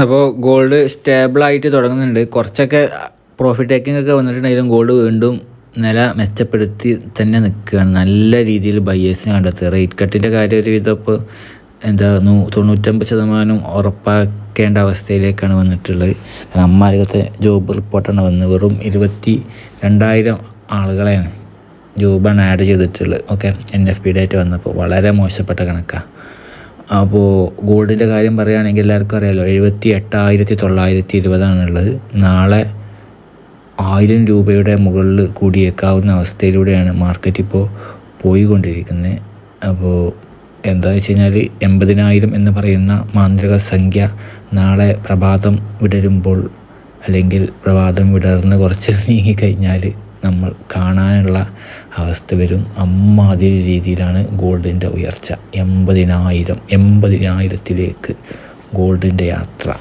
അപ്പോൾ ഗോൾഡ് സ്റ്റേബിളായിട്ട് തുടങ്ങുന്നുണ്ട്. കുറച്ചൊക്കെ പ്രോഫിറ്റ് ടേക്കിംഗ് ഒക്കെ വന്നിട്ടുണ്ടെങ്കിലും ഗോൾഡ് വീണ്ടും നില മെച്ചപ്പെടുത്തി തന്നെ നിൽക്കുകയാണ്. നല്ല രീതിയിൽ ബയ്യേഴ്സിനെ കണ്ടെത്തുക. റേറ്റ് കട്ടിന്റെ കാര്യം ഒരു വിധം ഇപ്പോൾ എന്താ നൂ തൊണ്ണൂറ്റമ്പത് ശതമാനം ഉറപ്പാക്കേണ്ട അവസ്ഥയിലേക്കാണ് വന്നിട്ടുള്ളത്. കാരണം അമ്മാരികത്തെ ജോബ് റിപ്പോർട്ടാണ് വന്ന് വെറും ഇരുപത്തി രണ്ടായിരം ആളുകളെയാണ് ജോബാണ് ആഡ് ചെയ്തിട്ടുള്ളത്. Okay N F P date വന്നപ്പോൾ വളരെ മോശപ്പെട്ട കണക്കാണ് അപ്പോൾ ഗോൾഡിന്റെ കാര്യം പറയുകയാണെങ്കിൽ എല്ലാവർക്കും അറിയാമല്ലോ എഴുപത്തി എട്ടായിരത്തി തൊള്ളായിരത്തി ഇരുപതാണുള്ളത് നാളെ ആയിരം രൂപയുടെ മുകളിൽ കൂടിയേക്കാവുന്ന അവസ്ഥയിലൂടെയാണ് മാർക്കറ്റ് ഇപ്പോൾ പോയിക്കൊണ്ടിരിക്കുന്നത്. അപ്പോൾ എന്താ വെച്ച് കഴിഞ്ഞാൽ എൺപതിനായിരം എന്ന് പറയുന്ന മാന്ത്രിക സംഖ്യ നാളെ പ്രഭാതം വിടരുമ്പോൾ അല്ലെങ്കിൽ പ്രഭാതം വിടർന്ന് കുറച്ച് നീങ്ങിക്കഴിഞ്ഞാൽ നമ്മൾ കാണാനുള്ള അവസ്ഥ വരും. അമ്മാതിരി രീതിയിലാണ് ഗോൾഡിന്റെ ഉയർച്ച. എൺപതിനായിരം എൺപതിനായിരത്തിലേക്ക് ഗോൾഡിന്റെ യാത്ര.